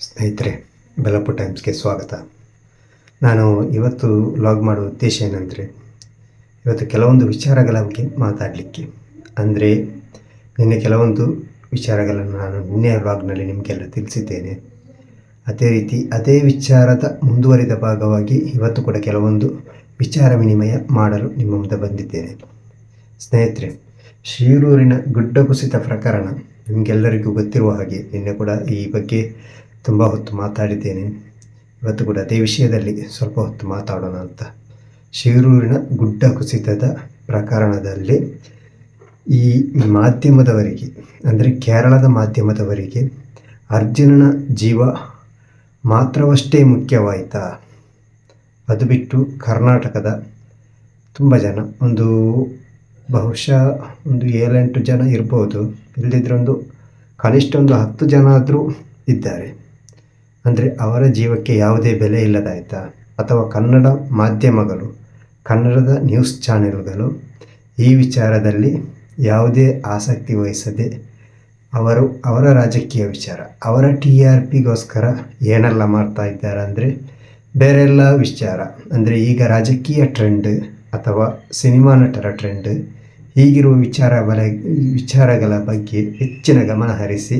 ಸ್ನೇಹಿತರೆ, ಬೆಲಪು ಟೈಮ್ಸ್ಗೆ ಸ್ವಾಗತ. ನಾನು ಇವತ್ತು ಲಾಗ್ ಮಾಡುವ ಉದ್ದೇಶ ಏನಂದರೆ, ಇವತ್ತು ಕೆಲವೊಂದು ವಿಚಾರಗಳ ಬಗ್ಗೆ ಮಾತಾಡಲಿಕ್ಕೆ. ಅಂದರೆ, ನಿನ್ನೆ ಕೆಲವೊಂದು ವಿಚಾರಗಳನ್ನು ನಾನು ನಿನ್ನೆ ವ್ಲಾಗ್ನಲ್ಲಿ ನಿಮಗೆಲ್ಲ ತಿಳಿಸಿದ್ದೇನೆ. ಅದೇ ರೀತಿ, ಅದೇ ವಿಚಾರದ ಮುಂದುವರಿದ ಭಾಗವಾಗಿ ಇವತ್ತು ಕೂಡ ಕೆಲವೊಂದು ವಿಚಾರ ವಿನಿಮಯ ಮಾಡಲು ನಿಮ್ಮ ಮುಂದೆ ಬಂದಿದ್ದೇನೆ. ಸ್ನೇಹಿತರೆ, ಶಿರೂರಿನ ಗುಡ್ಡ ಕುಸಿತ ಪ್ರಕರಣ ನಿಮಗೆಲ್ಲರಿಗೂ ಗೊತ್ತಿರುವ ಹಾಗೆ ನಿನ್ನೆ ಕೂಡ ಈ ಬಗ್ಗೆ ತುಂಬ ಹೊತ್ತು ಮಾತಾಡಿದ್ದೇನೆ. ಇವತ್ತು ಕೂಡ ಅದೇ ವಿಷಯದಲ್ಲಿ ಸ್ವಲ್ಪ ಹೊತ್ತು ಮಾತಾಡೋಣ ಅಂತ. ಶಿರೂರಿನ ಗುಡ್ಡ ಕುಸಿತದ ಪ್ರಕರಣದಲ್ಲಿ ಈ ಮಾಧ್ಯಮದವರಿಗೆ, ಅಂದರೆ ಕೇರಳದ ಮಾಧ್ಯಮದವರಿಗೆ ಅರ್ಜುನನ ಜೀವ ಮಾತ್ರವಷ್ಟೇ ಮುಖ್ಯವಾಯಿತಾ? ಅದು ಬಿಟ್ಟು ಕರ್ನಾಟಕದ ತುಂಬ ಜನ, ಒಂದು ಬಹುಶಃ ಒಂದು ಏಳೆಂಟು ಜನ ಇರ್ಬೋದು. ಇಲ್ಲದಿದ್ದರೆ ಒಂದು ಕನಿಷ್ಠ ಒಂದು ಹತ್ತು ಜನ ಆದರೂ ಇದ್ದಾರೆ. ಅಂದರೆ ಅವರ ಜೀವಕ್ಕೆ ಯಾವುದೇ ಬೆಲೆ ಇಲ್ಲದಾಯ್ತಾ? ಅಥವಾ ಕನ್ನಡ ಮಾಧ್ಯಮಗಳು, ಕನ್ನಡದ ನ್ಯೂಸ್ ಚಾನೆಲ್ಗಳು, ಈ ವಿಚಾರದಲ್ಲಿ ಯಾವುದೇ ಆಸಕ್ತಿ ವಹಿಸದೆ ಅವರು ಅವರ ರಾಜಕೀಯ ವಿಚಾರ, ಅವರ ಟಿ ಆರ್ ಪಿಗೋಸ್ಕರ ಏನೆಲ್ಲ ಮಾಡ್ತಾ ಇದ್ದಾರೆ ಅಂದರೆ ಬೇರೆಲ್ಲ ವಿಚಾರ. ಅಂದರೆ ಈಗ ರಾಜಕೀಯ ಟ್ರೆಂಡ್ ಅಥವಾ ಸಿನಿಮಾ ನಟರ ಟ್ರೆಂಡ್ ಹೀಗಿರುವ ವಿಚಾರ ಬಲ ವಿಚಾರಗಳ ಬಗ್ಗೆ ಹೆಚ್ಚಿನ ಗಮನ ಹರಿಸಿ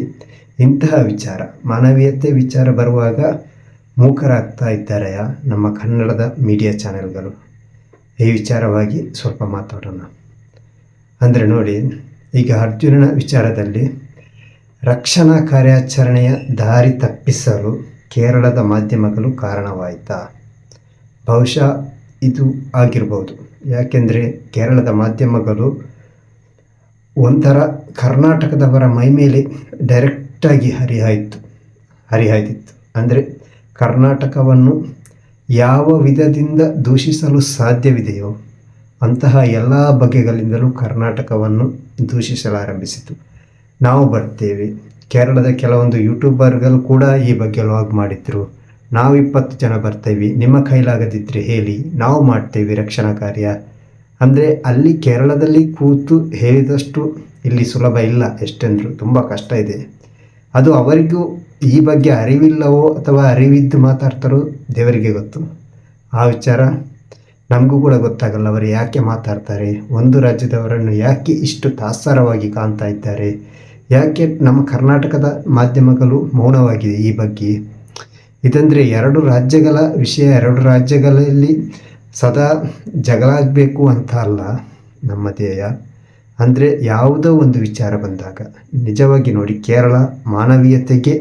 ಇಂತಹ ವಿಚಾರ, ಮಾನವೀಯತೆ ವಿಚಾರ ಬರುವಾಗ ಮೂಕರಾಗ್ತಾ ಇದ್ದಾರೆ ನಮ್ಮ ಕನ್ನಡದ ಮೀಡಿಯಾ ಚಾನೆಲ್ಗಳು. ಈ ವಿಚಾರವಾಗಿ ಸ್ವಲ್ಪ ಮಾತಾಡೋಣ. ಅಂದರೆ ನೋಡಿ, ಈಗ ಅರ್ಜುನನ ವಿಚಾರದಲ್ಲಿ ರಕ್ಷಣಾ ಕಾರ್ಯಾಚರಣೆಯ ದಾರಿ ತಪ್ಪಿಸಲು ಕೇರಳದ ಮಾಧ್ಯಮಗಳು ಕಾರಣವಾಯಿತಾ. ಬಹುಶಃ ಇದು ಆಗಿರ್ಬೋದು. ಯಾಕೆಂದರೆ ಕೇರಳದ ಮಾಧ್ಯಮಗಳು ಒಂಥರ ಕರ್ನಾಟಕದವರ ಮೈ ಮೇಲೆ ಡೈರೆಕ್ಟಾಗಿ ಹರಿಹಾಯಿತು. ಹರಿಹಾಯ್ತಿತ್ತು. ಅಂದರೆ ಕರ್ನಾಟಕವನ್ನು ಯಾವ ವಿಧದಿಂದ ದೂಷಿಸಲು ಸಾಧ್ಯವಿದೆಯೋ ಅಂತಹ ಎಲ್ಲ ಬಗೆಗಳಿಂದಲೂ ಕರ್ನಾಟಕವನ್ನು ದೂಷಿಸಲಾರಂಭಿಸಿತು. ನಾವು ಬರ್ತೇವೆ. ಕೇರಳದ ಕೆಲವೊಂದು ಯೂಟ್ಯೂಬರ್ಗಳು ಕೂಡ ಈ ಬಗ್ಗೆ ಲಾಗ್ ಮಾಡಿದ್ರು. ನಾವು ಇಪ್ಪತ್ತು ಜನ ಬರ್ತೇವೆ. ನಿಮ್ಮ ಕೈಲಾಗದಿದ್ದರೆ ಹೇಳಿ. ನಾವು ಮಾಡ್ತೇವೆ ರಕ್ಷಣಾ ಕಾರ್ಯ. ಅಂದರೆ ಅಲ್ಲಿ ಕೇರಳದಲ್ಲಿ ಕೂತು ಹೇಳಿದಷ್ಟು ಇಲ್ಲಿ ಸುಲಭ ಇಲ್ಲ ಎಷ್ಟೆಂದರೂ. ತುಂಬ ಕಷ್ಟ ಇದೆ. ಅದು ಅವರಿಗೂ ಈ ಬಗ್ಗೆ ಅರಿವಿಲ್ಲವೋ ಅಥವಾ ಅರಿವಿದ್ದು ಮಾತಾಡ್ತಾರೋ ದೇವರಿಗೆ ಗೊತ್ತು. ಆ ವಿಚಾರ ನಮಗೂ ಕೂಡ ಗೊತ್ತಾಗಲ್ಲ, ಅವರು ಯಾಕೆ ಮಾತಾಡ್ತಾರೆ, ಒಂದು ರಾಜ್ಯದವರನ್ನು ಯಾಕೆ ಇಷ್ಟು ತಾತ್ಸಾರವಾಗಿ ಕಾಣ್ತಾ ಇದ್ದಾರೆ, ಯಾಕೆ ನಮ್ಮ ಕರ್ನಾಟಕದ ಮಾಧ್ಯಮಗಳು ಮೌನವಾಗಿದೆ ಈ ಬಗ್ಗೆ. ಇದಂದರೆ ಎರಡು ರಾಜ್ಯಗಳ ವಿಷಯ, ಎರಡು ರಾಜ್ಯಗಳಲ್ಲಿ ಸದಾ ಜಗಳಾಗಬೇಕು ಅಂತ ಅಲ್ಲ ನಮ್ಮ ಧ್ಯೇಯ. ಅಂದರೆ ಯಾವುದೋ ಒಂದು ವಿಚಾರ ಬಂದಾಗ, ನಿಜವಾಗಿ ನೋಡಿ ಕೇರಳ ಮಾನವೀಯತೆಗೆ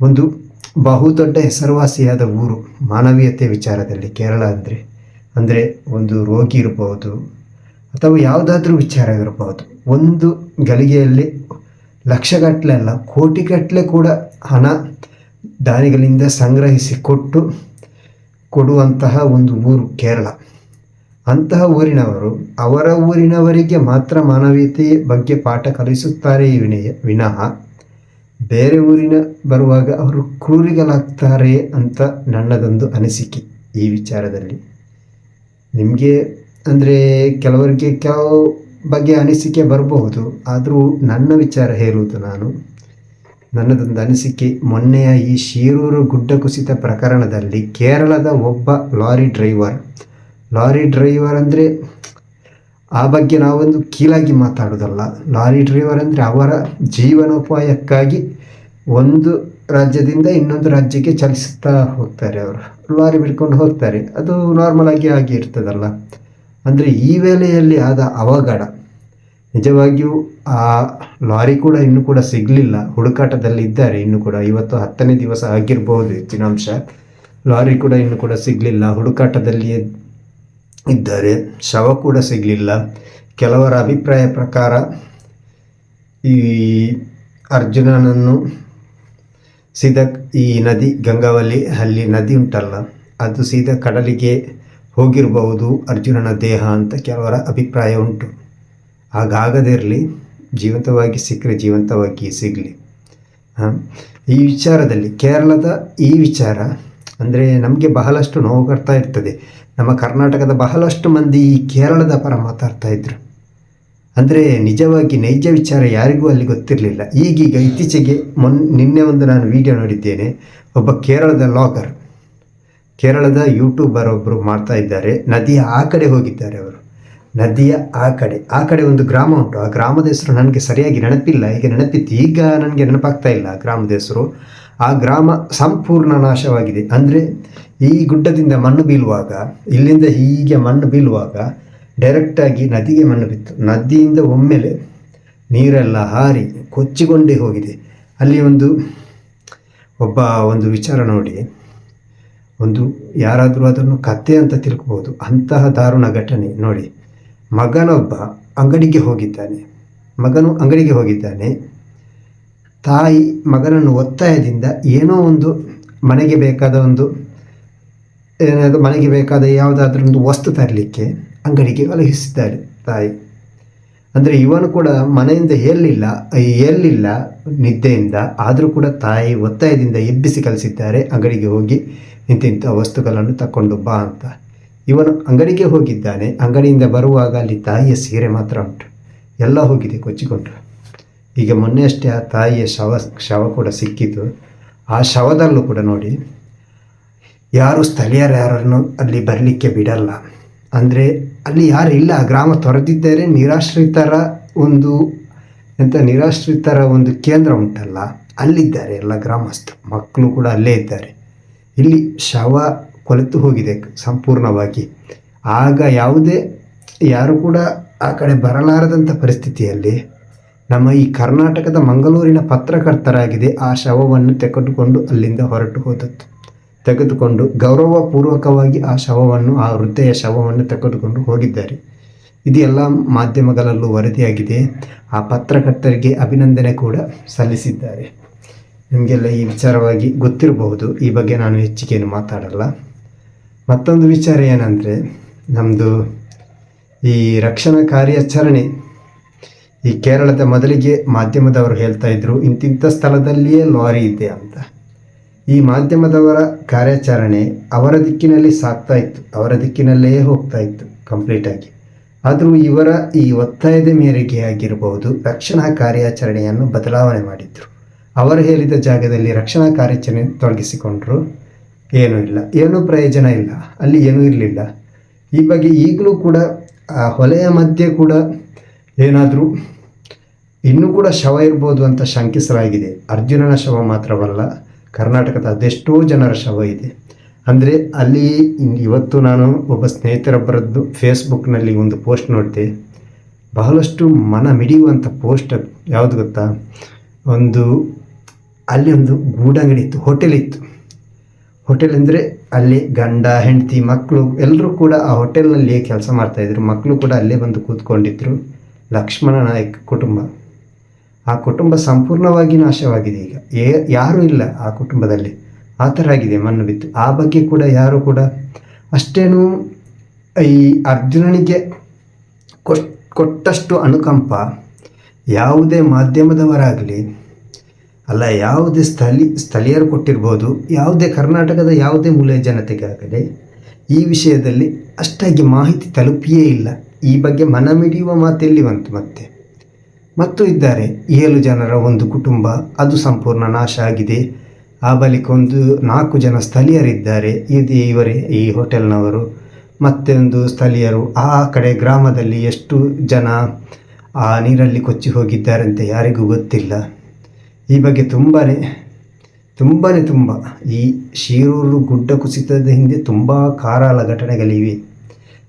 ಒಂದು ಬಹುದೊಡ್ಡ ಹೆಸರುವಾಸಿಯಾದ ಊರು. ಮಾನವೀಯತೆ ವಿಚಾರದಲ್ಲಿ ಕೇರಳ ಅಂದರೆ ಅಂದರೆ ಒಂದು ರೋಗಿ ಇರಬಹುದು ಅಥವಾ ಯಾವುದಾದ್ರೂ ವಿಚಾರ ಇರಬಹುದು ಒಂದು ಗಳಿಗೆಯಲ್ಲಿ ಲಕ್ಷಗಟ್ಟಲೆ ಅಲ್ಲ, ಕೋಟಿಗಟ್ಟಲೆ ಕೂಡ ಹಣ ದಾನಿಗಳಿಂದ ಸಂಗ್ರಹಿಸಿ ಕೊಟ್ಟು ಕೊಡುವಂತಹ ಒಂದು ಊರು ಕೇರಳ. ಅಂತಹ ಊರಿನವರು ಅವರ ಊರಿನವರಿಗೆ ಮಾತ್ರ ಮಾನವೀಯತೆ ಬಗ್ಗೆ ಪಾಠ ಕಲಿಸುತ್ತಾರೆ ವಿನಯ, ವಿನಃ ಬೇರೆ ಊರಿನ ಬರುವಾಗ ಅವರು ಕ್ರೂರಿಗಳಾಗ್ತಾರೆ ಅಂತ ನನ್ನದೊಂದು ಅನಿಸಿಕೆ ಈ ವಿಚಾರದಲ್ಲಿ. ನಿಮಗೆ ಅಂದರೆ ಕೆಲವರಿಗೆ ಕೆಲವು ಬಗ್ಗೆ ಅನಿಸಿಕೆ ಬರಬಹುದು, ಆದರೂ ನನ್ನ ವಿಚಾರ ಹೇಳುವುದು ನಾನು. ನನ್ನದೊಂದು ಅನಿಸಿಕೆ ಮೊನ್ನೆಯ ಈ ಶಿರೂರು ಗುಡ್ಡ ಕುಸಿತ ಪ್ರಕರಣದಲ್ಲಿ ಕೇರಳದ ಒಬ್ಬ ಲಾರಿ ಡ್ರೈವರ್ ಲಾರಿ ಡ್ರೈವರ್ ಅಂದರೆ ಆ ಬಗ್ಗೆ ನಾವೊಂದು ಕೀಲಾಗಿ ಮಾತಾಡೋದಲ್ಲ ಲಾರಿ ಡ್ರೈವರ್ ಅಂದರೆ ಅವರ ಜೀವನೋಪಾಯಕ್ಕಾಗಿ ಒಂದು ರಾಜ್ಯದಿಂದ ಇನ್ನೊಂದು ರಾಜ್ಯಕ್ಕೆ ಚಲಿಸುತ್ತಾ ಹೋಗ್ತಾರೆ ಅವರು. ಲಾರಿ ಬಿಡ್ಕೊಂಡು ಹೋಗ್ತಾರೆ. ಅದು ನಾರ್ಮಲ್ ಆಗಿ ಆಗಿ ಇರ್ತದಲ್ಲ. ಅಂದರೆ ಈ ವೇಳೆಯಲ್ಲಿ ಆದ ಅವಘಡ, ನಿಜವಾಗಿಯೂ ಆ ಲಾರಿ ಕೂಡ ಇನ್ನೂ ಕೂಡ ಸಿಗಲಿಲ್ಲ. ಹುಡುಕಾಟದಲ್ಲಿ ಇದ್ದಾರೆ ಇನ್ನು ಕೂಡ. ಇವತ್ತು ಹತ್ತನೇ ದಿವಸ ಆಗಿರ್ಬೋದು ಹೆಚ್ಚಿನ ಅಂಶ. ಲಾರಿ ಕೂಡ ಇನ್ನು ಕೂಡ ಸಿಗಲಿಲ್ಲ. ಹುಡುಕಾಟದಲ್ಲಿಯೇ ಇದ್ದಾರೆ ಶವ ಕೂಡ ಸಿಗಲಿಲ್ಲ. ಕೆಲವರ ಅಭಿಪ್ರಾಯ ಪ್ರಕಾರ ಈ ಅರ್ಜುನನನ್ನು ಸೀದಾ ಈ ನದಿ ಗಂಗಾವಲ್ಲಿ ಅಲ್ಲಿ ನದಿ ಉಂಟಲ್ಲ, ಅದು ಸೀದಾ ಕಡಲಿಗೆ ಹೋಗಿರಬಹುದು, ಅರ್ಜುನನ ದೇಹ ಅಂತ ಕೆಲವರ ಅಭಿಪ್ರಾಯ ಉಂಟು. ಹಾಗಾಗದಿರಲಿ, ಜೀವಂತವಾಗಿ ಸಿಕ್ಕರೆ ಜೀವಂತವಾಗಿ ಸಿಗಲಿ. ಈ ವಿಚಾರದಲ್ಲಿ ಕೇರಳದ ಈ ವಿಚಾರ ಅಂದರೆ ನಮಗೆ ಬಹಳಷ್ಟು ನೋವು ಬರ್ತಾ ಇರ್ತದೆ. ನಮ್ಮ ಕರ್ನಾಟಕದ ಬಹಳಷ್ಟು ಮಂದಿ ಈ ಕೇರಳದ ಪರ ಮಾತಾಡ್ತಾ ಇದ್ರು. ಅಂದರೆ ನಿಜವಾಗಿ ನೈಜ ವಿಚಾರ ಯಾರಿಗೂ ಅಲ್ಲಿ ಗೊತ್ತಿರಲಿಲ್ಲ. ಈಗೀಗ ಇತ್ತೀಚೆಗೆ ಮೊನ್, ನಿನ್ನೆ ಒಂದು ನಾನು ವಿಡಿಯೋ ನೋಡಿದ್ದೇನೆ. ಒಬ್ಬ ಕೇರಳದ ಲಾಗರ್, ಕೇರಳದ ಯೂಟ್ಯೂಬರ್ ಒಬ್ಬರು ಮಾಡ್ತಾ ಇದ್ದಾರೆ. ನದಿಯ ಆ ಕಡೆ ಹೋಗಿದ್ದಾರೆ ಅವರು. ನದಿಯ ಆ ಕಡೆ ಆ ಕಡೆ ಒಂದು ಗ್ರಾಮ ಉಂಟು. ಆ ಗ್ರಾಮದ ಹೆಸರು ನನಗೆ ಸರಿಯಾಗಿ ನೆನಪಿಲ್ಲ. ಈಗ ನೆನಪಿತ್ತು. ಈಗ ನನಗೆ ನೆನಪಾಗ್ತಾ ಇಲ್ಲ ಗ್ರಾಮದ ಹೆಸರು. ಆ ಗ್ರಾಮ ಸಂಪೂರ್ಣ ನಾಶವಾಗಿದೆ. ಅಂದರೆ ಈ ಗುಡ್ಡದಿಂದ ಮಣ್ಣು ಬೀಳುವಾಗ, ಇಲ್ಲಿಂದ ಹೀಗೆ ಮಣ್ಣು ಬೀಳುವಾಗ ಡೈರೆಕ್ಟಾಗಿ ನದಿಗೆ ಮಣ್ಣು ಬಿತ್ತು. ನದಿಯಿಂದ ಒಮ್ಮೆಲೆ ನೀರೆಲ್ಲ ಹಾರಿ ಕೊಚ್ಚಿಕೊಂಡೇ ಹೋಗಿದೆ. ಅಲ್ಲಿ ಒಂದು, ಒಬ್ಬ ಒಂದು ವಿಚಾರ ನೋಡಿ. ಒಂದು ಯಾರಾದರೂ ಅದನ್ನು ಕತೆ ಅಂತ ತಿಳ್ಕೊಬೋದು. ಅಂತಹ ದಾರುಣ ಘಟನೆ ನೋಡಿ. ಮಗನೊಬ್ಬ ಅಂಗಡಿಗೆ ಹೋಗಿದ್ದಾನೆ. ಮಗನು ಅಂಗಡಿಗೆ ಹೋಗಿದ್ದಾನೆ. ತಾಯಿ ಮಗನನ್ನು ಒತ್ತಾಯದಿಂದ ಏನೋ ಒಂದು ಮನೆಗೆ ಬೇಕಾದ ಒಂದು ಏನಾದರೂ ಮನೆಗೆ ಬೇಕಾದ ಯಾವುದಾದ್ರೂ ಒಂದು ವಸ್ತು ತರಲಿಕ್ಕೆ ಅಂಗಡಿಗೆ ಕಳುಹಿಸಿದ್ದಾರೆ ತಾಯಿ. ಅಂದರೆ ಇವನು ಕೂಡ ಮನೆಯಿಂದ ಎಲ್ಲಿಲ್ಲ ಎಲ್ಲಿಲ್ಲ ನಿದ್ದೆಯಿಂದ, ಆದರೂ ಕೂಡ ತಾಯಿ ಒತ್ತಾಯದಿಂದ ಎಬ್ಬಿಸಿ ಕಲಿಸಿದ್ದಾರೆ ಅಂಗಡಿಗೆ ಹೋಗಿ ಇಂತಿಂಥ ವಸ್ತುಗಳನ್ನು ತಕೊಂಡು ಬಾ ಅಂತ. ಇವನು ಅಂಗಡಿಗೆ ಹೋಗಿದ್ದಾನೆ, ಅಂಗಡಿಯಿಂದ ಬರುವಾಗ ಅಲ್ಲಿ ತಾಯಿಯ ಸೀರೆ ಮಾತ್ರ ಉಂಟು. ಎಲ್ಲ ಹೋಗಿದೆ ಕೊಚ್ಚಿಕೊಂಡು. ಈಗ ಮೊನ್ನೆ ಅಷ್ಟೇ ಆ ತಾಯಿಯ ಶವ ಶವ ಕೂಡ ಸಿಕ್ಕಿತು ಆ ಶವದಲ್ಲೂ ಕೂಡ ನೋಡಿ, ಯಾರು ಸ್ಥಳೀಯರು ಯಾರನ್ನು ಅಲ್ಲಿ ಬರಲಿಕ್ಕೆ ಬಿಡಲ್ಲ. ಅಂದರೆ ಅಲ್ಲಿ ಯಾರು ಇಲ್ಲ ಗ್ರಾಮ ತೊರೆದಿದ್ದರೆ ನಿರಾಶ್ರಿತರ ಒಂದು ಎಂಥ ನಿರಾಶ್ರಿತರ ಒಂದು ಕೇಂದ್ರ ಉಂಟಲ್ಲ, ಅಲ್ಲಿದ್ದಾರೆ ಎಲ್ಲ ಗ್ರಾಮಸ್ಥರು ಮಕ್ಕಳು ಕೂಡ ಅಲ್ಲೇ ಇದ್ದಾರೆ. ಇಲ್ಲಿ ಶವ ಕೊಲೆತು ಹೋಗಿದೆ ಸಂಪೂರ್ಣವಾಗಿ. ಆಗ ಯಾವುದೇ, ಯಾರು ಕೂಡ ಆ ಕಡೆ ಬರಲಾರದಂಥ ಪರಿಸ್ಥಿತಿಯಲ್ಲಿ ನಮ್ಮ ಈ ಕರ್ನಾಟಕದ ಮಂಗಳೂರಿನ ಪತ್ರಕರ್ತರಾಗಿದೆ ಆ ಶವವನ್ನು ತೆಗೆದುಕೊಂಡು ಅಲ್ಲಿಂದ ಹೊರಟು ಹೋದದ್ದು. ತೆಗೆದುಕೊಂಡು ಗೌರವಪೂರ್ವಕವಾಗಿ ಆ ಶವವನ್ನು, ಆ ವೃದ್ಧೆಯ ಶವವನ್ನು ತೆಗೆದುಕೊಂಡು ಹೋಗಿದ್ದಾರೆ. ಇದು ಎಲ್ಲ ಮಾಧ್ಯಮಗಳಲ್ಲೂ ವರದಿಯಾಗಿದೆ. ಆ ಪತ್ರಕರ್ತರಿಗೆ ಅಭಿನಂದನೆ ಕೂಡ ಸಲ್ಲಿಸಿದ್ದಾರೆ. ನಿಮಗೆಲ್ಲ ಈ ವಿಚಾರವಾಗಿ ಗೊತ್ತಿರಬಹುದು. ಈ ಬಗ್ಗೆ ನಾನು ಹೆಚ್ಚಿಗೇನು ಮಾತಾಡಲ್ಲ. ಮತ್ತೊಂದು ವಿಚಾರ ಏನಂದರೆ ನಮ್ಮದು ಈ ರಕ್ಷಣಾ ಕಾರ್ಯಾಚರಣೆ ಈ ಕೇರಳದ ಮೊದಲಿಗೆ ಮಾಧ್ಯಮದವರು ಹೇಳ್ತಾ ಇದ್ರು, ಇಂತಿಂಥ ಸ್ಥಳದಲ್ಲಿಯೇ ಲಾರಿ ಇದೆ ಅಂತ. ಈ ಮಾಧ್ಯಮದವರ ಕಾರ್ಯಾಚರಣೆ ಅವರ ದಿಕ್ಕಿನಲ್ಲಿ ಸಾಗ್ತಾ ಇತ್ತು, ಅವರ ದಿಕ್ಕಿನಲ್ಲೇ ಹೋಗ್ತಾ ಇತ್ತು ಕಂಪ್ಲೀಟಾಗಿ ಆದರೂ ಇವರ ಈ ಒತ್ತಾಯದ ಮೇರೆಗೆ ಆಗಿರಬಹುದು ರಕ್ಷಣಾ ಕಾರ್ಯಾಚರಣೆಯನ್ನು ಬದಲಾವಣೆ ಮಾಡಿದ್ರು. ಅವರು ಹೇಳಿದ ಜಾಗದಲ್ಲಿ ರಕ್ಷಣಾ ಕಾರ್ಯಾಚರಣೆ ತೊಡಗಿಸಿಕೊಂಡ್ರು. ಏನೂ ಇಲ್ಲ, ಏನೂ ಪ್ರಯೋಜನ ಇಲ್ಲ, ಅಲ್ಲಿ ಏನೂ ಇರಲಿಲ್ಲ. ಈ ಬಗ್ಗೆ ಈಗಲೂ ಕೂಡ, ಆ ಹೊಲೆಯ ಮಧ್ಯೆ ಕೂಡ ಏನಾದರೂ ಇನ್ನೂ ಕೂಡ ಶವ ಇರ್ಬೋದು ಅಂತ ಶಂಕಿಸಲಾಗಿದೆ ಅರ್ಜುನನ ಶವ ಮಾತ್ರವಲ್ಲ, ಕರ್ನಾಟಕದ ಅದೆಷ್ಟೋ ಜನರ ಶವ ಇದೆ. ಅಂದರೆ ಅಲ್ಲಿ ಇವತ್ತು ನಾನು ಒಬ್ಬ ಸ್ನೇಹಿತರೊಬ್ಬರದ್ದು ಫೇಸ್ಬುಕ್ನಲ್ಲಿ ಒಂದು ಪೋಸ್ಟ್ ನೋಡಿದೆ. ಬಹಳಷ್ಟು ಮನ ಮಿಡಿಯುವಂಥ ಪೋಸ್ಟ್ ಯಾವುದು ಗೊತ್ತಾ? ಒಂದು ಅಲ್ಲಿ ಒಂದು ಗೂಡಂಗಡಿ ಇತ್ತು ಹೋಟೆಲ್ ಇತ್ತು. ಹೋಟೆಲ್ ಅಂದರೆ ಅಲ್ಲಿ ಗಂಡ, ಹೆಂಡತಿ ಮಕ್ಕಳು ಎಲ್ಲರೂ ಕೂಡ ಆ ಹೋಟೆಲ್ನಲ್ಲಿ ಕೆಲಸ ಮಾಡ್ತಾಯಿದ್ರು ಮಕ್ಕಳು ಕೂಡ ಅಲ್ಲೇ ಬಂದು ಕೂತ್ಕೊಂಡಿದ್ರು. ಲಕ್ಷ್ಮಣ ನಾಯಕ್ ಕುಟುಂಬ. ಆ ಕುಟುಂಬ ಸಂಪೂರ್ಣವಾಗಿ ನಾಶವಾಗಿದೆ ಈಗ. ಏ, ಯಾರೂ ಇಲ್ಲ ಆ ಕುಟುಂಬದಲ್ಲಿ. ಆ ಥರ ಆಗಿದೆ ಮಣ್ಣು ಬಿತ್ತು. ಆ ಬಗ್ಗೆ ಕೂಡ ಯಾರು ಕೂಡ ಅಷ್ಟೇನು ಈ ಅರ್ಜುನನಿಗೆ ಕೊಟ್, ಕೊಟ್ಟಷ್ಟು ಅನುಕಂಪ ಯಾವುದೇ ಮಾಧ್ಯಮದವರಾಗಲಿ, ಅಲ್ಲ, ಯಾವುದೇ ಸ್ಥಳೀ, ಸ್ಥಳೀಯರು ಕೊಟ್ಟಿರ್ಬೋದು, ಯಾವುದೇ ಕರ್ನಾಟಕದ ಯಾವುದೇ ಮೂಲೆಯ ಜನತೆಗಾಗಲಿ, ಈ ವಿಷಯದಲ್ಲಿ ಅಷ್ಟಾಗಿ ಮಾಹಿತಿ ತಲುಪಿಯೇ ಇಲ್ಲ. ಈ ಬಗ್ಗೆ ಮನಮಿಡಿಯುವ ಮಾತೆಲ್ಲಿ ಬಂತು ಮತ್ತೆ. ಮತ್ತು ಇದ್ದಾರೆ, ಏಳು ಜನರ ಒಂದು ಕುಟುಂಬ, ಅದು ಸಂಪೂರ್ಣ ನಾಶ ಆಗಿದೆ. ಆ ಬಳಿಕ ಒಂದು ನಾಲ್ಕು ಜನ ಸ್ಥಳೀಯರಿದ್ದಾರೆ, ಇದು ಇವರೇ, ಈ ಹೋಟೆಲ್ನವರು. ಮತ್ತೆ ಒಂದು ಸ್ಥಳೀಯರು, ಆ ಕಡೆ ಗ್ರಾಮದಲ್ಲಿ ಎಷ್ಟು ಜನ ಆ ನೀರಲ್ಲಿ ಕೊಚ್ಚಿ ಹೋಗಿದ್ದಾರೆ ಅಂತ ಯಾರಿಗೂ ಗೊತ್ತಿಲ್ಲ. ಈ ಬಗ್ಗೆ ತುಂಬಾ ತುಂಬಾ ತುಂಬ, ಈ ಶಿರೂರು ಗುಡ್ಡ ಕುಸಿತದ ಹಿಂದೆ ತುಂಬ ಕಾರಾಳ ಘಟನೆಗಳಿವೆ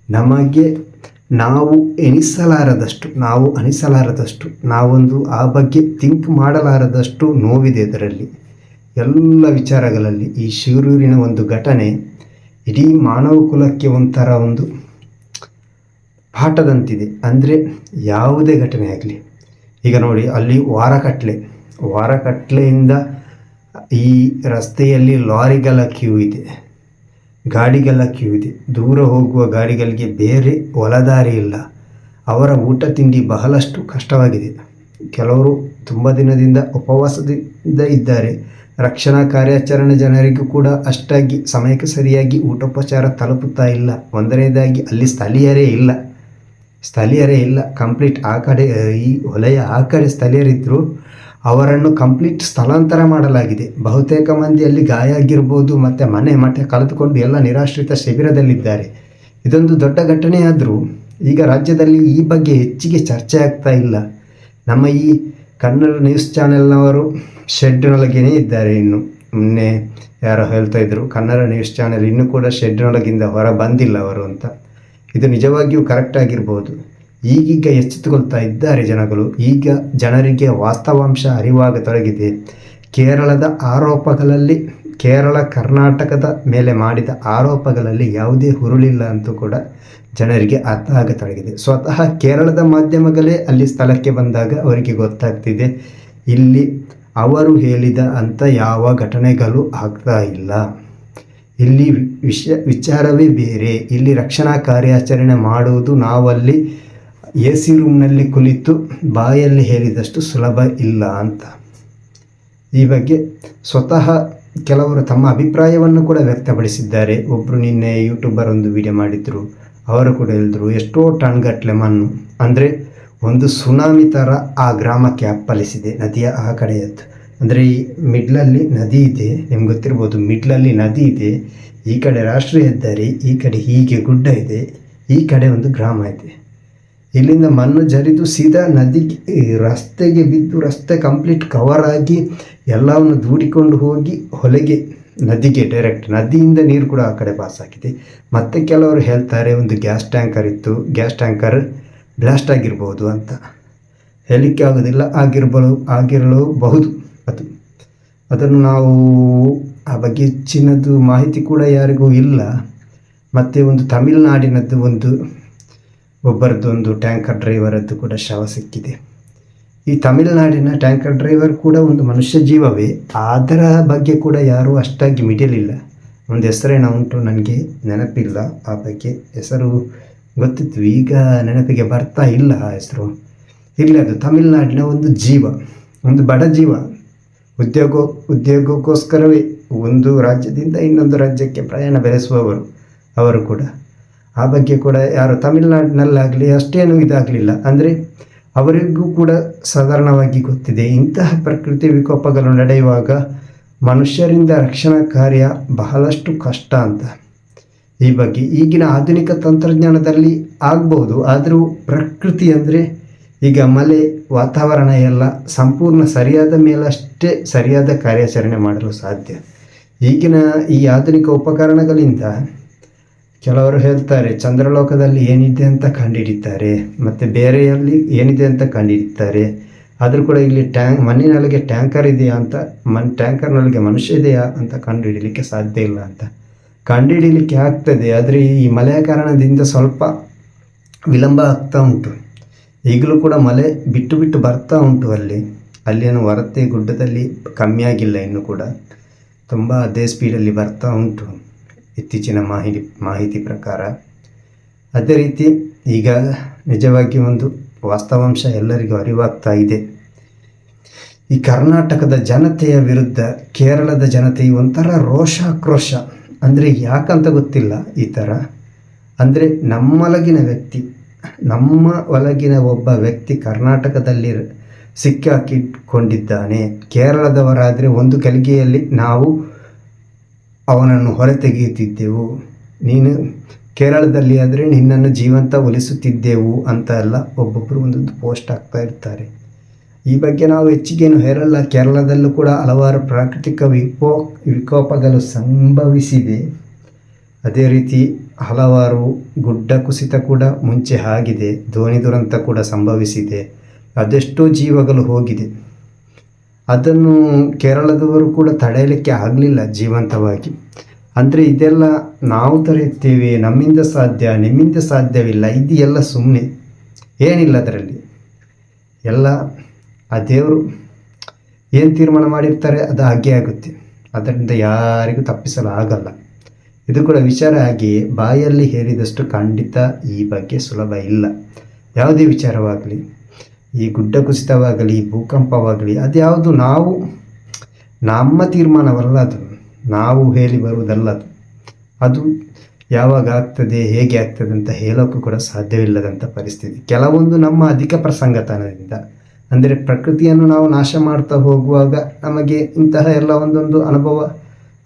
ನಮಗೆ ನಾವು ಎಣಿಸಲಾರದಷ್ಟು, ನಾವು ಅನಿಸಲಾರದಷ್ಟು ನಾವೊಂದು ಆ ಬಗ್ಗೆ ಥಿಂಕ್ ಮಾಡಲಾರದಷ್ಟು ನೋವಿದೆ ಇದರಲ್ಲಿ. ಎಲ್ಲ ವಿಚಾರಗಳಲ್ಲಿ ಈ ಶಿರೂರಿನ ಒಂದು ಘಟನೆ ಇಡೀ ಮಾನವ ಕುಲಕ್ಕೆ ಒಂಥರ ಒಂದು ಪಾಠದಂತಿದೆ. ಅಂದರೆ ಯಾವುದೇ ಘಟನೆ ಆಗಲಿ. ಈಗ ನೋಡಿ, ಅಲ್ಲಿ ವಾರಕಟ್ಲೆ. ವಾರಕಟ್ಲೆಯಿಂದ ಈ ರಸ್ತೆಯಲ್ಲಿ ಲಾರಿಗಳ ಕ್ಯೂ ಇದೆ. ಗಾಡಿಗಳ ಕ್ಯೂ ಇದೆ. ದೂರ ಹೋಗುವ ಗಾಡಿಗಳಿಗೆ ಬೇರೆ ಒಲದಾರಿ ಇಲ್ಲ. ಅವರ ಊಟ ತಿಂಡಿ ಬಹಳಷ್ಟು ಕಷ್ಟವಾಗಿದೆ. ಕೆಲವರು ತುಂಬ ದಿನದಿಂದ ಉಪವಾಸದಿಂದ ಇದ್ದಾರೆ. ರಕ್ಷಣಾ ಕಾರ್ಯಾಚರಣೆ ಜನರಿಗೂ ಕೂಡ ಅಷ್ಟಾಗಿ ಸಮಯಕ್ಕೆ ಸರಿಯಾಗಿ ಊಟೋಪಚಾರ ತಲುಪುತ್ತಾ ಇಲ್ಲ. ಒಂದನೇದಾಗಿ ಅಲ್ಲಿ ಸ್ಥಳೀಯರೇ ಇಲ್ಲ. ಸ್ಥಳೀಯರೇ ಇಲ್ಲ. ಕಂಪ್ಲೀಟ್ ಆ ಕಡೆ ಈ ವಲಯ ಆ ಕಡೆ ಸ್ಥಳೀಯರಿದ್ದರು ಅವರನ್ನು ಕಂಪ್ಲೀಟ್ ಸ್ಥಳಾಂತರ ಮಾಡಲಾಗಿದೆ. ಬಹುತೇಕ ಮಂದಿ ಅಲ್ಲಿ ಗಾಯ ಆಗಿರ್ಬೋದು, ಮತ್ತು ಮನೆ, ಮಠ ಕಳೆದುಕೊಂಡು ಎಲ್ಲ ನಿರಾಶ್ರಿತ ಶಿಬಿರದಲ್ಲಿದ್ದಾರೆ. ಇದೊಂದು ದೊಡ್ಡ ಘಟನೆಯಾದರೂ ಈಗ ರಾಜ್ಯದಲ್ಲಿ ಈ ಬಗ್ಗೆ ಹೆಚ್ಚಿಗೆ ಚರ್ಚೆ ಆಗ್ತಾ ಇಲ್ಲ. ನಮ್ಮ ಈ ಕನ್ನಡ ನ್ಯೂಸ್ ಚಾನೆಲ್ನವರು ಶೆಡ್ನೊಳಗೇನೆ ಇದ್ದಾರೆ ಇನ್ನು. ಮೊನ್ನೆ ಯಾರೋ ಹೇಳ್ತಾ ಇದ್ದರು ಕನ್ನಡ ನ್ಯೂಸ್ ಚಾನೆಲ್ ಇನ್ನೂ ಕೂಡ ಶೆಡ್ನೊಳಗಿಂದ ಹೊರ ಬಂದಿಲ್ಲ ಅವರು ಅಂತ. ಇದು ನಿಜವಾಗಿಯೂ ಕರೆಕ್ಟ್ ಆಗಿರ್ಬೋದು. ಈಗೀಗ ಎಚ್ಚೆತ್ತುಕೊಳ್ತಾ ಇದ್ದಾರೆ ಜನಗಳು. ಈಗ ಜನರಿಗೆ ವಾಸ್ತವಾಂಶ ಅರಿವಾಗತೊಡಗಿದೆ. ಕೇರಳದ ಆರೋಪಗಳಲ್ಲಿ, ಕೇರಳ, ಕರ್ನಾಟಕದ ಮೇಲೆ ಮಾಡಿದ ಆರೋಪಗಳಲ್ಲಿ ಯಾವುದೇ ಹುರುಳಿಲ್ಲ ಅಂತೂ ಕೂಡ ಜನರಿಗೆ ಅರ್ಥ ಆಗತೊಡಗಿದೆ. ಸ್ವತಃ ಕೇರಳದ ಮಾಧ್ಯಮಗಳೇ ಅಲ್ಲಿ ಸ್ಥಳಕ್ಕೆ ಬಂದಾಗ ಅವರಿಗೆ ಗೊತ್ತಾಗ್ತಿದೆ. ಇಲ್ಲಿ ಅವರು ಹೇಳಿದ ಅಂತ ಯಾವ ಘಟನೆಗಳು ಆಗ್ತಾ ಇಲ್ಲ. ಇಲ್ಲಿ ವಿಷಯ ವಿಚಾರವೇ ಬೇರೆ. ಇಲ್ಲಿ ರಕ್ಷಣಾ ಕಾರ್ಯಾಚರಣೆ ಮಾಡುವುದು ನಾವಲ್ಲಿ ಎ ಸಿ ರೂಮ್ನಲ್ಲಿ ಕುಳಿತು ಬಾಯಲ್ಲಿ ಹೇಳಿದಷ್ಟು ಸುಲಭ ಇಲ್ಲ ಅಂತ. ಈ ಬಗ್ಗೆ ಸ್ವತಃ ಕೆಲವರು ತಮ್ಮ ಅಭಿಪ್ರಾಯವನ್ನು ಕೂಡ ವ್ಯಕ್ತಪಡಿಸಿದ್ದಾರೆ. ಒಬ್ಬರು ನಿನ್ನೆ ಯೂಟ್ಯೂಬರ್ ಒಂದು ವಿಡಿಯೋ ಮಾಡಿದ್ರು. ಅವರು ಕೂಡ ಹೇಳಿದ್ರು, ಎಷ್ಟೋ ಟನ್ಗಟ್ಟಲೆ ಮಣ್ಣು. ಅಂದರೆ ಒಂದು ಸುನಾಮಿ ಥರ ಆ ಗ್ರಾಮಕ್ಕೆ ಅಪ್ಪಲಿಸಿದೆ ನದಿಯ ಆ ಕಡೆಯದ್ದು. ಅಂದರೆ ಈ ಮಿಡ್ಲಲ್ಲಿ ನದಿ ಇದೆ, ನಿಮ್ಗೆ ಗೊತ್ತಿರ್ಬೋದು ಮಿಡ್ಲಲ್ಲಿ ನದಿ ಇದೆ, ಈ ಕಡೆ ರಾಷ್ಟ್ರೀಯ ಹೆದ್ದಾರಿ, ಈ ಕಡೆ ಹೀಗೆ ಗುಡ್ಡ ಇದೆ, ಈ ಕಡೆ ಒಂದು ಗ್ರಾಮ ಇದೆ. ಇಲ್ಲಿಂದ ಮಣ್ಣು ಜರಿದು ಸೀದಾ ನದಿಗೆ ರಸ್ತೆಗೆ ಬಿದ್ದು ರಸ್ತೆ ಕಂಪ್ಲೀಟ್ ಕವರ್ ಆಗಿ ಎಲ್ಲವನ್ನು ದೂಡಿಕೊಂಡು ಹೋಗಿ ಹೊಲೆಗೆ, ನದಿಗೆ ಡೈರೆಕ್ಟ್ ನದಿಯಿಂದ ನೀರು ಕೂಡ ಆ ಕಡೆ ಪಾಸ್ ಆಗಿದೆ. ಮತ್ತೆ ಕೆಲವರು ಹೇಳ್ತಾರೆ ಒಂದು ಗ್ಯಾಸ್ ಟ್ಯಾಂಕರ್ ಇತ್ತು ಗ್ಯಾಸ್ ಟ್ಯಾಂಕರ್ ಬ್ಲಾಸ್ಟ್ ಆಗಿರ್ಬೋದು ಅಂತ. ಹೇಳಲಿಕ್ಕೆ ಆಗೋದಿಲ್ಲ ಆಗಿರ್ಬೋದು ಆಗಿರಲೂಬಹುದು. ಅದು. ಅದನ್ನು ನಾವು ಆ ಬಗ್ಗೆ ಹೆಚ್ಚಿನದು ಮಾಹಿತಿ ಕೂಡ ಯಾರಿಗೂ ಇಲ್ಲ. ಮತ್ತು ಒಂದು ತಮಿಳುನಾಡಿನದ್ದು ಒಂದು, ಒಬ್ಬರದ್ದು ಒಂದು ಟ್ಯಾಂಕರ್ ಡ್ರೈವರದ್ದು ಕೂಡ ಶವ ಸಿಕ್ಕಿದೆ. ಈ ತಮಿಳುನಾಡಿನ ಟ್ಯಾಂಕರ್ ಡ್ರೈವರ್ ಕೂಡ ಒಂದು ಮನುಷ್ಯ ಜೀವವೇ. ಅದರ ಬಗ್ಗೆ ಕೂಡ ಯಾರೂ ಅಷ್ಟಾಗಿ ಮಿಡಿಯಲಿಲ್ಲ ಒಂದು ಹೆಸರೇನ ಉಂಟು ನನಗೆ ನೆನಪಿಲ್ಲ. ಆ ಬಗ್ಗೆ ಹೆಸರು ಗೊತ್ತಿತ್ತು. ಈಗ ನೆನಪಿಗೆ ಬರ್ತಾ ಇಲ್ಲ ಆ ಹೆಸರು. ಇರಲಿ ಅದು ತಮಿಳುನಾಡಿನ ಒಂದು ಜೀವ, ಒಂದು ಬಡ ಜೀವ. ಉದ್ಯೋಗ, ಉದ್ಯೋಗಕ್ಕೋಸ್ಕರವೇ ಒಂದು ರಾಜ್ಯದಿಂದ ಇನ್ನೊಂದು ರಾಜ್ಯಕ್ಕೆ ಪ್ರಯಾಣ ಬೆಳೆಸುವವರು ಅವರು ಕೂಡ. ಆ ಬಗ್ಗೆ ಕೂಡ ಯಾರು ತಮಿಳುನಾಡಿನಲ್ಲಾಗಲಿ ಅಷ್ಟೇನು ಇದಾಗಲಿಲ್ಲ. ಅಂದರೆ ಅವರಿಗೂ ಕೂಡ ಸಾಧಾರಣವಾಗಿ ಗೊತ್ತಿದೆ, ಇಂತಹ ಪ್ರಕೃತಿ ವಿಕೋಪಗಳು ನಡೆಯುವಾಗ ಮನುಷ್ಯರಿಂದ ರಕ್ಷಣಾ ಕಾರ್ಯ ಬಹಳಷ್ಟು ಕಷ್ಟ ಅಂತ. ಈ ಬಗ್ಗೆ ಈಗಿನ ಆಧುನಿಕ ತಂತ್ರಜ್ಞಾನದಲ್ಲಿ ಆಗ್ಬೋದು, ಆದರೂ ಪ್ರಕೃತಿ ಅಂದರೆ ಈಗ ಮಳೆ ವಾತಾವರಣ ಎಲ್ಲ ಸಂಪೂರ್ಣ ಸರಿಯಾದ ಮೇಲಷ್ಟೇ ಸರಿಯಾದ ಕಾರ್ಯಾಚರಣೆ ಮಾಡಲು ಸಾಧ್ಯ. ಈಗಿನ ಈ ಆಧುನಿಕ ಉಪಕರಣಗಳಿಂದ ಕೆಲವರು ಹೇಳ್ತಾರೆ, ಚಂದ್ರಲೋಕದಲ್ಲಿ ಏನಿದೆ ಅಂತ ಕಂಡುಹಿಡಿತಾರೆ ಮತ್ತು ಬೇರೆಯಲ್ಲಿ ಏನಿದೆ ಅಂತ ಕಂಡುಹಿಡಿತಾರೆ ಆದರೂ ಕೂಡ ಇಲ್ಲಿ ಟ್ಯಾಂಕ್ ಮಣ್ಣಿನೊಳಗೆ ಟ್ಯಾಂಕರ್ ಇದೆಯಾ ಅಂತ, ಮನ್ ಟ್ಯಾಂಕರ್ನೊಳಗೆ ಮನುಷ್ಯ ಇದೆಯಾ ಅಂತ ಕಂಡುಹಿಡಲಿಕ್ಕೆ ಸಾಧ್ಯ ಇಲ್ಲ ಅಂತ. ಕಂಡುಹಿಡಲಿಕ್ಕೆ ಆಗ್ತದೆ, ಆದರೆ ಈ ಮಳೆಯ ಕಾರಣದಿಂದ ಸ್ವಲ್ಪ ವಿಳಂಬ ಆಗ್ತಾ ಉಂಟು. ಈಗಲೂ ಕೂಡ ಮಳೆ ಬಿಟ್ಟು ಬಿಟ್ಟು ಬರ್ತಾ ಉಂಟು ಅಲ್ಲಿ. ಅಲ್ಲಿನ ಹೊರತೆ ಗುಡ್ಡದಲ್ಲಿ ಕಮ್ಮಿ ಆಗಿಲ್ಲ ಇನ್ನೂ ಕೂಡ. ತುಂಬ ಅದೇ ಸ್ಪೀಡಲ್ಲಿ ಬರ್ತಾ ಉಂಟು ಇತ್ತೀಚಿನ ಮಾಹಿತಿ ಮಾಹಿತಿ ಪ್ರಕಾರ. ಅದೇ ರೀತಿ ಈಗ ನಿಜವಾಗಿ ಒಂದು ವಾಸ್ತವಾಂಶ ಎಲ್ಲರಿಗೂ ಅರಿವಾಗ್ತಾ ಇದೆ. ಈ ಕರ್ನಾಟಕದ ಜನತೆಯ ವಿರುದ್ಧ ಕೇರಳದ ಜನತೆ ಒಂಥರ ರೋಷಾಕ್ರೋಶ. ಅಂದರೆ ಯಾಕಂತ ಗೊತ್ತಿಲ್ಲ ಈ ಥರ. ಅಂದರೆ ನಮ್ಮೊಳಗಿನ ವ್ಯಕ್ತಿ ನಮ್ಮ ಒಳಗಿನ ಒಬ್ಬ ವ್ಯಕ್ತಿ ಕರ್ನಾಟಕದಲ್ಲಿ ಸಿಕ್ಕಾಕಿಕೊಂಡಿದ್ದಾನೆ. ಕೇರಳದವರಾದರೆ ಒಂದು ಕಲಿಗೆಯಲ್ಲಿ ನಾವು ಅವನನ್ನು ಹೊರತೆಗೆಯುತ್ತಿದ್ದೆವು. ನೀನು ಕೇರಳದಲ್ಲಿ ಆದರೆ ನಿನ್ನನ್ನು ಜೀವಂತ ಒಲಿಸುತ್ತಿದ್ದೆವು ಅಂತ ಎಲ್ಲ ಒಬ್ಬೊಬ್ಬರು ಒಂದೊಂದು ಪೋಸ್ಟ್ ಆಗ್ತಾ ಇರ್ತಾರೆ. ಈ ಬಗ್ಗೆ ನಾವು ಹೆಚ್ಚಿಗೇನು ಹೇರಲ್ಲ ಕೇರಳದಲ್ಲೂ ಕೂಡ ಹಲವಾರು ಪ್ರಾಕೃತಿಕ ವಿಕೋ ವಿಕೋಪಗಳು ಸಂಭವಿಸಿದೆ. ಅದೇ ರೀತಿ ಹಲವಾರು ಗುಡ್ಡ ಕುಸಿತ ಕೂಡ ಮುಂಚೆ ಆಗಿದೆ, ಧ್ವನಿ ದುರಂತ ಕೂಡ ಸಂಭವಿಸಿದೆ, ಅದೆಷ್ಟೋ ಜೀವಗಳು ಹೋಗಿದೆ. ಅದನ್ನು ಕೇರಳದವರು ಕೂಡ ತಡೆಯಲಿಕ್ಕೆ ಆಗಲಿಲ್ಲ ಜೀವಂತವಾಗಿ. ಅಂದರೆ ಇದೆಲ್ಲ ನಾವು ತರೆಯುತ್ತೇವೆ ನಮ್ಮಿಂದ ಸಾಧ್ಯ, ನಿಮ್ಮಿಂದ ಸಾಧ್ಯವಿಲ್ಲ, ಇದು ಎಲ್ಲ ಸುಮ್ಮನೆ ಏನಿಲ್ಲ ಅದರಲ್ಲಿ. ಎಲ್ಲ ಆ ದೇವರು ಏನು ತೀರ್ಮಾನ ಮಾಡಿರ್ತಾರೆ ಅದು ಹಾಗೆ ಆಗುತ್ತೆ. ಅದರಿಂದ ಯಾರಿಗೂ ತಪ್ಪಿಸಲು ಆಗಲ್ಲ. ಇದು ಕೂಡ ವಿಚಾರ ಹಾಗೆಯೇ ಬಾಯಲ್ಲಿ ಹೇರಿದಷ್ಟು ಖಂಡಿತ ಈ ಬಗ್ಗೆ ಸುಲಭ ಇಲ್ಲ. ಯಾವುದೇ ವಿಚಾರವಾಗಲಿ, ಈ ಗುಡ್ಡ ಕುಸಿತವಾಗಲಿ ಭೂಕಂಪವಾಗಲಿ, ಅದ್ಯಾವುದು ನಾವು, ನಮ್ಮ ತೀರ್ಮಾನವಲ್ಲ ಅದು. ನಾವು ಹೇಳಿ ಬರುವುದಲ್ಲ ಅದು. ಅದು ಯಾವಾಗ ಆಗ್ತದೆ, ಹೇಗೆ ಆಗ್ತದೆ ಅಂತ ಹೇಳೋಕ್ಕೂ ಕೂಡ ಸಾಧ್ಯವಿಲ್ಲದಂಥ ಪರಿಸ್ಥಿತಿ. ಕೆಲವೊಂದು ನಮ್ಮ ಅಧಿಕ ಪ್ರಸಂಗತನದಿಂದ, ಅಂದರೆ ಪ್ರಕೃತಿಯನ್ನು ನಾವು ನಾಶ ಮಾಡ್ತಾ ಹೋಗುವಾಗ ನಮಗೆ ಇಂತಹ ಎಲ್ಲ ಒಂದೊಂದು ಅನುಭವ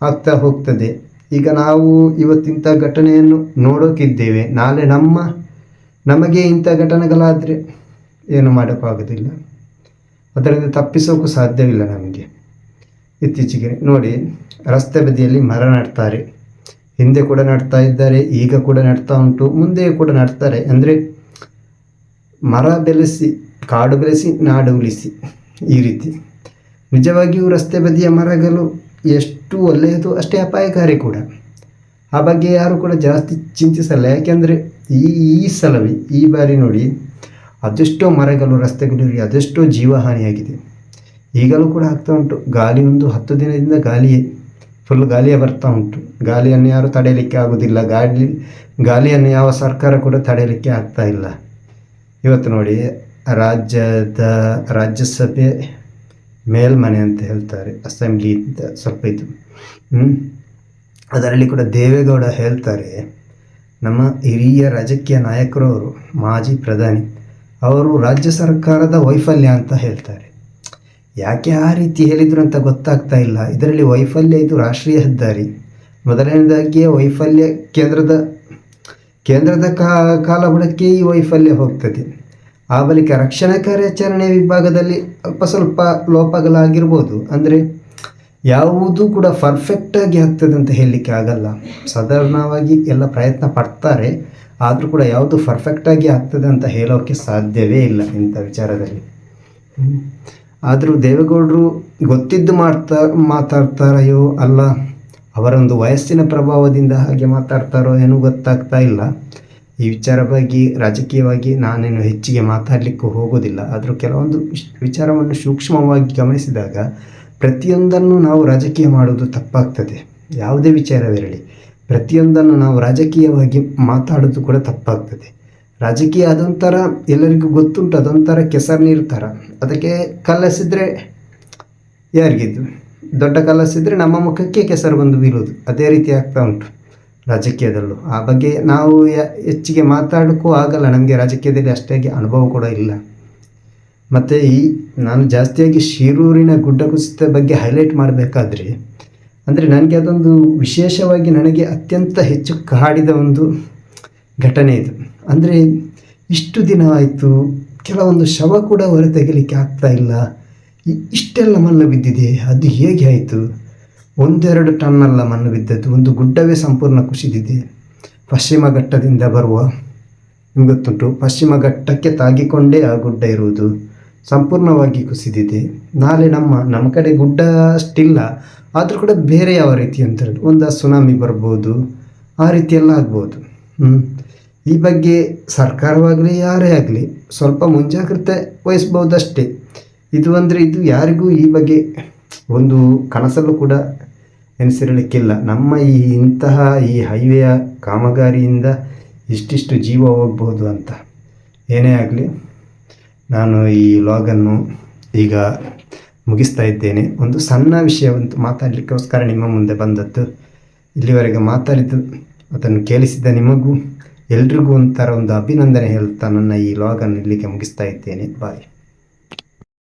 ಆಗ್ತಾ ಹೋಗ್ತದೆ. ಈಗ ನಾವು ಇವತ್ತಿಂಥ ಘಟನೆಯನ್ನು ನೋಡೋಕ್ಕಿದ್ದೇವೆ ನಾಳೆ ನಮ್ಮ, ನಮಗೆ ಇಂಥ ಘಟನೆಗಳಾದರೆ ಏನು ಮಾಡೋಕ್ಕಾಗೋದಿಲ್ಲ ಅದರಿಂದ ತಪ್ಪಿಸೋಕ್ಕೂ ಸಾಧ್ಯವಿಲ್ಲ ನಮಗೆ. ಇತ್ತೀಚೆಗೆ ನೋಡಿ, ರಸ್ತೆ ಬದಿಯಲ್ಲಿ ಮರ ನಡ್ತಾರೆ. ಹಿಂದೆ ಕೂಡ ನಡ್ತಾ ಇದ್ದಾರೆ, ಈಗ ಕೂಡ ನಡ್ತಾ ಉಂಟು, ಮುಂದೆಯೂ ಕೂಡ ನಡ್ತಾರೆ. ಅಂದರೆ ಮರ ಬೆಳೆಸಿ ಕಾಡು ಬೆಳೆಸಿ ನಾಡು ಉಳಿಸಿ ಈ ರೀತಿ. ನಿಜವಾಗಿಯೂ ರಸ್ತೆ ಬದಿಯ ಮರಗಳು ಎಷ್ಟು ಒಳ್ಳೆಯದು ಅಷ್ಟೇ ಅಪಾಯಕಾರಿ ಕೂಡ. ಆ ಬಗ್ಗೆ ಯಾರು ಕೂಡ ಜಾಸ್ತಿ ಚಿಂತಿಸಲ್ಲ. ಯಾಕೆಂದರೆ ಈ ಈ ಸಲವೇ, ಈ ಬಾರಿ ನೋಡಿ ಅದೆಷ್ಟೋ ಮರಗಳು ರಸ್ತೆಗಳು ಅದೆಷ್ಟೋ ಜೀವಹಾನಿಯಾಗಿದೆ. ಈಗಲೂ ಕೂಡ ಆಗ್ತಾ ಉಂಟು. ಗಾಳಿ ಒಂದು ಹತ್ತು ದಿನದಿಂದ ಗಾಳಿಯೇ ಫುಲ್ ಗಾಳಿಯೇ ಬರ್ತಾ ಉಂಟು. ಗಾಳಿಯನ್ನು ಯಾರು ತಡೆಯಲಿಕ್ಕೆ ಆಗೋದಿಲ್ಲ. ಗಾಳಿ, ಗಾಳಿಯನ್ನು ಯಾವ ಸರ್ಕಾರ ಕೂಡ ತಡೆಯಲಿಕ್ಕೆ ಆಗ್ತಾ ಇಲ್ಲ. ಇವತ್ತು ನೋಡಿ ರಾಜ್ಯದ ರಾಜ್ಯಸಭೆ ಮೇಲ್ಮನೆ ಅಂತ ಹೇಳ್ತಾರೆ. ಅಸೆಂಬ್ಲಿ ಅಂತ ಸ್ವಲ್ಪ ಇದು? ಅದರಲ್ಲಿ ಕೂಡ ದೇವೇಗೌಡ ಹೇಳ್ತಾರೆ, ನಮ್ಮ ಹಿರಿಯ ರಾಜಕೀಯ ನಾಯಕರು ಅವರು, ಮಾಜಿ ಪ್ರಧಾನಿ, ಅವರು ರಾಜ್ಯ ಸರ್ಕಾರದ ವೈಫಲ್ಯ ಅಂತ ಹೇಳ್ತಾರೆ. ಯಾಕೆ ಆ ರೀತಿ ಹೇಳಿದ್ರು ಅಂತ ಗೊತ್ತಾಗ್ತಾ ಇಲ್ಲ. ಇದರಲ್ಲಿ ವೈಫಲ್ಯ ಇದು ರಾಷ್ಟ್ರೀಯ ಹೆದ್ದಾರಿ. ಮೊದಲನೇದಾಗಿಯೇ ವೈಫಲ್ಯ ಕೇಂದ್ರದ ಕೇಂದ್ರದ ಕಾ ಕಾಲಬುಡಕ್ಕೆ ಈ ವೈಫಲ್ಯ ಹೋಗ್ತದೆ. ಆ ಬಳಿಕ ರಕ್ಷಣಾ ಕಾರ್ಯಾಚರಣೆ ವಿಭಾಗದಲ್ಲಿ ಅಲ್ಪ ಸ್ವಲ್ಪ ಲೋಪಗಳಾಗಿರ್ಬೋದು. ಅಂದರೆ ಯಾವುದೂ ಕೂಡ ಪರ್ಫೆಕ್ಟಾಗಿ ಆಗ್ತದೆ ಅಂತ ಹೇಳಲಿಕ್ಕೆ ಆಗಲ್ಲ. ಸಾಧಾರಣವಾಗಿ ಎಲ್ಲ ಪ್ರಯತ್ನ ಪಡ್ತಾರೆ. ಆದರೂ ಕೂಡ ಯಾವುದು ಪರ್ಫೆಕ್ಟಾಗಿ ಆಗ್ತದೆ ಅಂತ ಹೇಳೋಕ್ಕೆ ಸಾಧ್ಯವೇ ಇಲ್ಲ ಇಂಥ ವಿಚಾರದಲ್ಲಿ. ಆದರೂ ದೇವೇಗೌಡರು ಗೊತ್ತಿದ್ದು ಮಾಡ್ತಾ, ಮಾತಾಡ್ತಾರೆಯೋ ಅಲ್ಲ, ಅವರೊಂದು ವಯಸ್ಸಿನ ಪ್ರಭಾವದಿಂದ ಹಾಗೆ ಮಾತಾಡ್ತಾರೋ ಏನೂ ಗೊತ್ತಾಗ್ತಾ ಇಲ್ಲ. ಈ ವಿಚಾರವಾಗಿ ರಾಜಕೀಯವಾಗಿ ನಾನೇನು ಹೆಚ್ಚಿಗೆ ಮಾತಾಡಲಿಕ್ಕೂ ಹೋಗೋದಿಲ್ಲ. ಆದರೂ ಕೆಲವೊಂದು ವಿಚಾರವನ್ನು ಸೂಕ್ಷ್ಮವಾಗಿ ಗಮನಿಸಿದಾಗ ಪ್ರತಿಯೊಂದನ್ನು ನಾವು ರಾಜಕೀಯ ಮಾಡುವುದು ತಪ್ಪಾಗ್ತದೆ. ಯಾವುದೇ ವಿಚಾರವಿರಲಿ. ಪ್ರತಿಯೊಂದನ್ನು ನಾವು ರಾಜಕೀಯವಾಗಿ ಮಾತಾಡೋದು ಕೂಡ ತಪ್ಪಾಗ್ತದೆ. ರಾಜಕೀಯ ಅದೊಂಥರ ಎಲ್ಲರಿಗೂ ಗೊತ್ತುಂಟು, ಅದೊಂಥರ ಕೆಸರು ನೀರು ಥರ ಅದಕ್ಕೆ ಕಲ್ಲಸಿದ್ರೆ ಯಾರಿಗಿದ್ದು? ದೊಡ್ಡ ಕಲಸಿದರೆ ನಮ್ಮ ಮುಖಕ್ಕೆ ಕೆಸರು ಬಂದು ಬೀಳೋದು ಅದೇ ರೀತಿ ಆಗ್ತಾ ಉಂಟು. ರಾಜಕೀಯದಲ್ಲೂ. ಆ ಬಗ್ಗೆ ನಾವು ಹೆಚ್ಚಿಗೆ ಮಾತಾಡೋಕ್ಕೂ ಆಗಲ್ಲ. ನಮಗೆ ರಾಜಕೀಯದಲ್ಲಿ ಅಷ್ಟಾಗಿ ಅನುಭವ ಕೂಡ ಇಲ್ಲ. ಮತ್ತು ಈ, ನಾನು ಜಾಸ್ತಿಯಾಗಿ ಶಿರೂರಿನ ಗುಡ್ಡ ಕುಸಿತ ಬಗ್ಗೆ ಹೈಲೈಟ್ ಮಾಡಬೇಕಾದ್ರೆ, ಅಂದರೆ ನನಗೆ ಅದೊಂದು ವಿಶೇಷವಾಗಿ ನನಗೆ ಅತ್ಯಂತ ಹೆಚ್ಚು ಕಾಡಿದ ಒಂದು ಘಟನೆ ಇದು. ಅಂದರೆ ಇಷ್ಟು ದಿನ ಆಯಿತು, ಕೆಲವೊಂದು ಶವ ಕೂಡ ಹೊರ ತೆಗಿಲಿಕ್ಕೆ ಆಗ್ತಾ ಇಲ್ಲ. ಇಷ್ಟೆಲ್ಲ ಮಣ್ಣು ಬಿದ್ದಿದೆ. ಅದು ಹೇಗೆ ಆಯಿತು? ಒಂದೆರಡು ಟನ್ನಲ್ಲ ಮಣ್ಣು ಬಿದ್ದದ್ದು, ಒಂದು ಗುಡ್ಡವೇ ಸಂಪೂರ್ಣ ಕುಸಿದಿದೆ. ಪಶ್ಚಿಮ ಘಟ್ಟದಿಂದ ಬರುವ ನಿಮ್ಗೆ ಗೊತ್ತುಂಟು ಪಶ್ಚಿಮ ಘಟ್ಟಕ್ಕೆ ತಾಗಿಕೊಂಡೇ ಆ ಗುಡ್ಡ ಇರುವುದು ಸಂಪೂರ್ಣವಾಗಿ ಕುಸಿದಿದೆ. ನಾಳೆ ನಮ್ಮ ನಮ್ಮ ಕಡೆ ಗುಡ್ಡ ಅಷ್ಟಿಲ್ಲ. ಆದರೂ ಕೂಡ ಬೇರೆ ಯಾವ ರೀತಿ ಅಂತ ಒಂದು ಸುನಾಮಿ ಬರ್ಬೋದು, ಆ ರೀತಿಯೆಲ್ಲ ಆಗ್ಬೋದು. ಈ ಬಗ್ಗೆ ಸರ್ಕಾರವಾಗಲಿ, ಯಾರೇ ಆಗಲಿ ಸ್ವಲ್ಪ ಮುಂಜಾಗ್ರತೆ ವಹಿಸ್ಬೋದಷ್ಟೇ. ಇದು ಅಂದರೆ ಇದು ಯಾರಿಗೂ ಈ ಬಗ್ಗೆ ಒಂದು ಕನಸಲ್ಲೂ ಕೂಡ ಎನಿಸಿರಲಿಕ್ಕಿಲ್ಲ. ನಮ್ಮ ಈ ಇಂತಹ ಈ ಹೈವೆಯ ಕಾಮಗಾರಿಯಿಂದ ಇಷ್ಟಿಷ್ಟು ಜೀವ ಹೋಗ್ಬೋದು ಅಂತ. ಏನೇ ಆಗಲಿ, ನಾನು ಈ ಲಾಗನ್ನು ಈಗ ಮುಗಿಸ್ತಾ ಇದ್ದೇನೆ. ಒಂದು ಸಣ್ಣ ವಿಷಯವಂತೂ ಮಾತಾಡಲಿಕ್ಕೋಸ್ಕರ ನಿಮ್ಮ ಮುಂದೆ ಬಂದದ್ದು, ಇಲ್ಲಿವರೆಗೆ ಮಾತಾಡಿದ್ದು, ಅದನ್ನು ಕೇಳಿಸಿದ ನಿಮಗೂ ಎಲ್ರಿಗೂ ಒಂಥರ ಒಂದು ಅಭಿನಂದನೆ ಹೇಳ್ತಾ ನನ್ನ ಈ ಲಾಗನ್ನು ಇಲ್ಲಿಗೆ ಮುಗಿಸ್ತಾ ಇದ್ದೇನೆ. ಬಾಯ್.